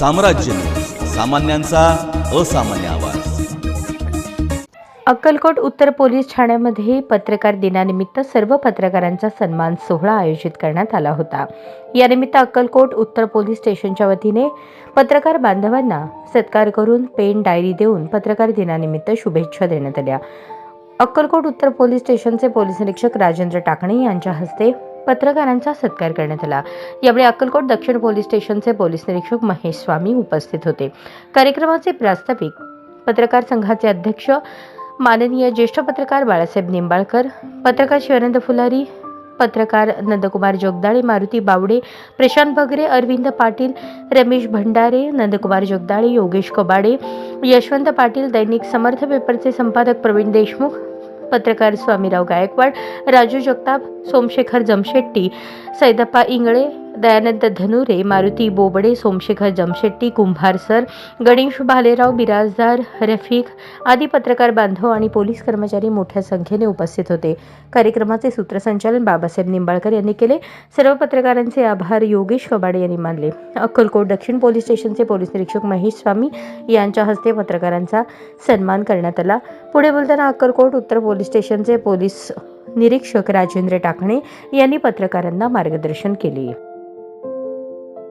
साम्राज्य. सामान्यांचा असामान्य आवाज. अक्कलकोट उत्तर पोलीस ठाण्यामध्ये पत्रकार दिनानिमित्त सर्व पत्रकारांचा सन्मान सोहळा आयोजित करण्यात आला होता. यानिमित्त अक्कलकोट उत्तर पोलीस स्टेशनच्या वतीने पत्रकार बांधवांना सत्कार करून पेन डायरी देऊन पत्रकार दिनानिमित्त शुभेच्छा देण्यात आल्या. अक्कलकोट उत्तर पोलीस स्टेशनचे पोलीस निरीक्षक राजेंद्र टाकणे यांच्या हस्ते पत्रकारांचा सत्कार करण्यात आला. यावेळी अक्कलकोट दक्षिण पोलीस स्टेशनचे पोलीस निरीक्षक महेश स्वामी उपस्थित होते. कार्यक्रमाचे प्रास्ताविक पत्रकार संघाचे अध्यक्ष माननीय ज्येष्ठ पत्रकार बाळासाहेब निंबाळकर पत्रकार शिवानंद फुलारी पत्रकार नंदकुमार जोगदाळे मारुती बावडे प्रशांत भगरे अरविंद पाटील रमेश भंडारे नंदकुमार जोगदाळे योगेश कबाडे यशवंत पाटील दैनिक समर्थ पेपरचे संपादक प्रवीण देशमुख पत्रकार स्वामीराव गायकवाड राजू जगताप सोमशेखर जमशेट्टी सैदप्पा इंगळे दयानंद धनुरे मारुती बोबडे सोमशेखर जमशेट्टी कुंभार सर गणेश भालेराव बिराजदार रफिक आदी पत्रकार बांधव आणि पोलीस कर्मचारी मोठ्या संख्येने उपस्थित होते. कार्यक्रमाचे सूत्रसंचालन बाबासाहेब निंबाळकर यांनी केले. सर्व पत्रकारांचे आभार योगेश कबाडे यांनी मानले. अक्कलकोट दक्षिण पोलीस स्टेशनचे पोलीस निरीक्षक महेश स्वामी यांच्या हस्ते पत्रकारांचा सन्मान करण्यात आला. पुढे बोलताना अक्कलकोट उत्तर पोलीस स्टेशनचे पोलीस निरीक्षक राजेंद्र टाकणे यांनी पत्रकारांना मार्गदर्शन केले.